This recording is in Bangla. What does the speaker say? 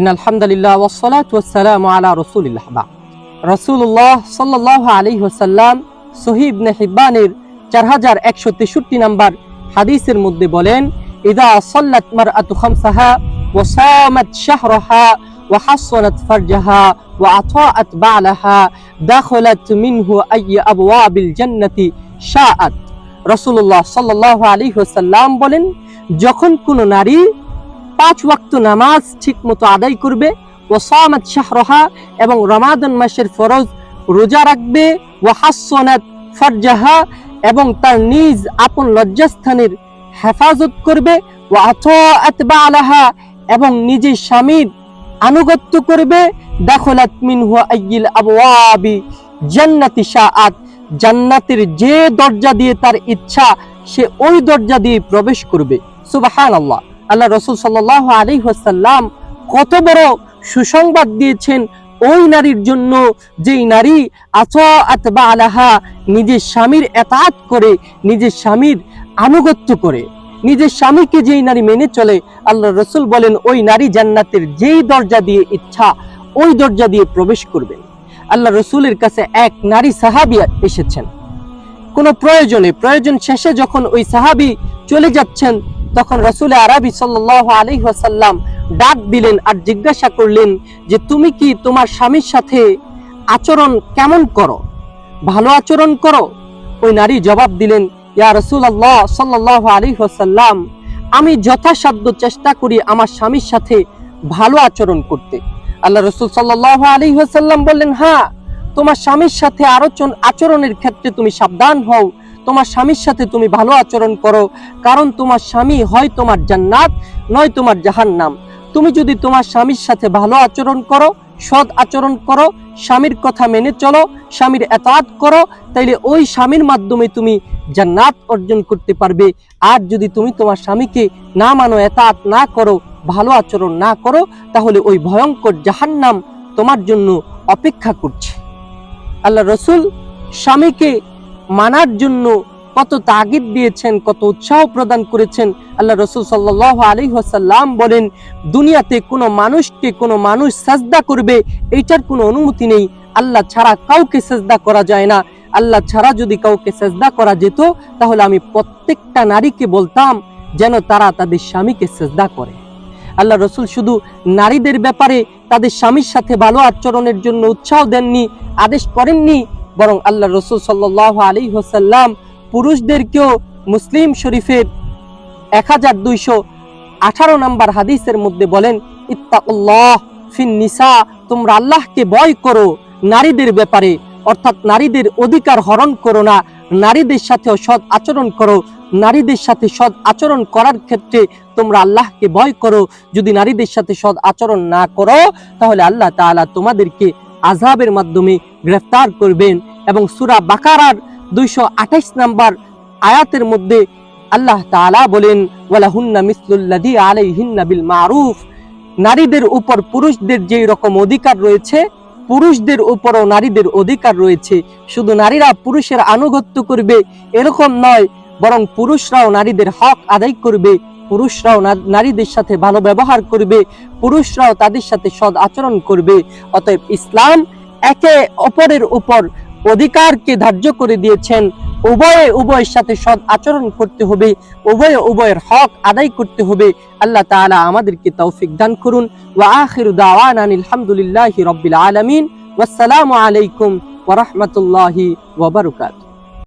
ইন আলহামদুলিল্লাহ ওয়াসসালাত ওয়াসসালামু আলা রাসূলিল্লাহ। বা রাসূলুল্লাহ সাল্লাল্লাহু আলাইহি ওয়াসাল্লাম সহিহ ইবনে হিব্বানের 4163 নাম্বার হাদিসের মধ্যে বলেন, ইদা সাল্লাত মারআতু খামসাহা ওয়া সামাত শাহরাহা ফারজাহা ওয়া আতাআত বালাহা দাখালাত মিনহু আই আবওয়াবিল জান্নাতি শাআত। রাসূলুল্লাহ সাল্লাল্লাহু আলাইহি ওয়াসাল্লাম বলেন, যখন কোনো নারী পাঁচ ওয়াক্ত নামাজ ঠিক মতো আদায় করবে ও সামাত শাহরহা এবং রমাদান মাসের ফরজ রোজা রাখবে ও হাসনাত ফরজাহা এবং তার নিজ আপন লজ্জাস্থানের হেফাজত করবে ও আতাআত বালাহা এবং নিজের স্বামীর আনুগত্য করবে, দাখলাত মিনহু আইয়িল আবওয়াবি জান্নাতি শাআত। জান্নাতের যে দরজা দিয়ে তার ইচ্ছা, সে ওই দরজা দিয়ে প্রবেশ করবে। সুবহানাল্লাহ। আল্লাহ রসুল সাল্লাহ আলী ওয়াসাল্লাম কত বড় সুসংবাদ দিয়েছেন ওই নারীর জন্য, যেই নারী আত বা আলাহা, নিজের স্বামীর এতাত করে, নিজের স্বামীর আনুগত্য করে। নিজের স্বামীকে যেই নারী মেনে চলে, আল্লাহ রসুল বলেন, ওই নারী জান্নাতের যেই দরজা দিয়ে ইচ্ছা, ওই দরজা দিয়ে প্রবেশ করবেন আল্লাহ রসুলের কাছে এক নারী সাহাবি এসেছেন। কোনো প্রয়োজনে, প্রয়োজন শেষে যখন ওই সাহাবি চলে যাচ্ছেন তখন রসুল আরবি সাল্লাহ আলী ওয়াসাল্লাম ডাক দিলেন আর জিজ্ঞাসা করলেন যে, তুমি কি তোমার স্বামীর সাথে আচরণ কেমন করো? ভালো আচরণ করো? ওই নারী জবাব দিলেন, ইয়া রসুল আল্লাহ সাল্লাহ আলী ওয়াসাল্লাম, আমি যথাসাধ্য চেষ্টা করি আমার স্বামীর সাথে ভালো আচরণ করতে। আল্লাহ রসুল সাল্লাহ আলী ওয়াসাল্লাম বললেন হ্যাঁ তোমার স্বামীর সাথে আলোচন আচরণের ক্ষেত্রে তুমি সাবধান হও তোমার স্বামীর সাথে তুমি ভালো আচরণ করো, কারণ তোমার স্বামী হয় তোমার জান্নাত, নয় তোমার জাহান্নাম। তুমি যদি তোমার স্বামীর সাথে ভালো আচরণ করো, সৎ আচরণ করো, স্বামীর কথা মেনে চলো, স্বামীর এতাত করো, তাইলে ওই স্বামীর মাধ্যমে তুমি জান্নাত অর্জন করতে পারবে। আর যদি তুমি তোমার স্বামীকে না মানো, এতাত না করো, ভালো আচরণ না করো, তাহলে ওই ভয়ঙ্কর জাহান্নাম তোমার জন্য অপেক্ষা করছে। আল্লাহ রসুল স্বামীকে মানার জন্য কত তাগিদ দিয়েছেন, কত উৎসাহ প্রদান করেছেন। আল্লাহ রসুল সাল্লাহ আলী হাসাল্লাম বলেন, দুনিয়াতে কোনো মানুষকে কোনো মানুষ সাজদা করবে, এইটার কোনো অনুমতি নেই। আল্লাহ ছাড়া কাউকে সাজদা করা যায় না। আল্লাহ ছাড়া যদি কাউকে সাজদা করা যেত, তাহলে আমি প্রত্যেকটা নারীকে বলতাম যেন তারা তাদের স্বামীকে সাজদা করে। আল্লাহ রসুল শুধু নারীদের ব্যাপারে তাদের স্বামীর সাথে ভালো আচরণের জন্য উৎসাহ দেননি, আদেশ করেননি বরং আল্লাহ রসুল সাল্লাহ আলী হোসাল্লাম পুরুষদেরকেও মুসলিম শরীফের এক হাজার দুইশো আঠারো নম্বর হাদিসের মধ্যে বলেন, ইত্তাকুল্লাহ ফিন নিসা তোমরা আল্লাহকে ভয় করো নারীদের ব্যাপারে, অর্থাৎ নারীদের অধিকার হরণ করো না, নারীদের সাথে সৎ আচরণ করো, নারীদের সাথে সৎ আচরণ করার ক্ষেত্রে তোমরা আল্লাহকে ভয় করো, যদি নারীদের সাথে সৎ আচরণ না করো, তাহলে আল্লাহ তাআলা তোমাদেরকে আজাবের মাধ্যমে গ্রেফতার করবেন এবং সুরা বাকারার দুইশো আঠাইশ নাম্বার আয়াতের মধ্যে আল্লাহ তাআলা বলেন, ওয়ালাহুন্না মিসলুল্লাযী আলাইহিন্না বিল মারুফ। নারীদের উপর পুরুষদের যেই রকম অধিকার রয়েছে, পুরুষদের উপরও নারীদের অধিকার রয়েছে। শুধু নারীরা পুরুষের আনুগত্য করবে এরকম নয়, বরং পুরুষরাও নারীদের হক আদায় করবে। পুরুষরাও নারীদের সাথে ভালো ব্যবহার করবে, পুরুষরাও তাদের সাথে সদ আচরণ করবে। অতএব ইসলাম একে অপরের উপর অধিকারকে ধার্য করে দিয়েছেন। উভয়ে উভয়ের সাথে সৎ আচরণ করতে হবে, উভয়ে উভয়ের হক আদায় করতে হবে। আল্লাহ তাআলা আমাদেরকে তৌফিক দান করুন। আলহামদুলিল্লাহি রাব্বিল আলামিন। ওয়াসসালামু আলাইকুম ওয়া রাহমাতুল্লাহি ওয়া বারাকাতুহু।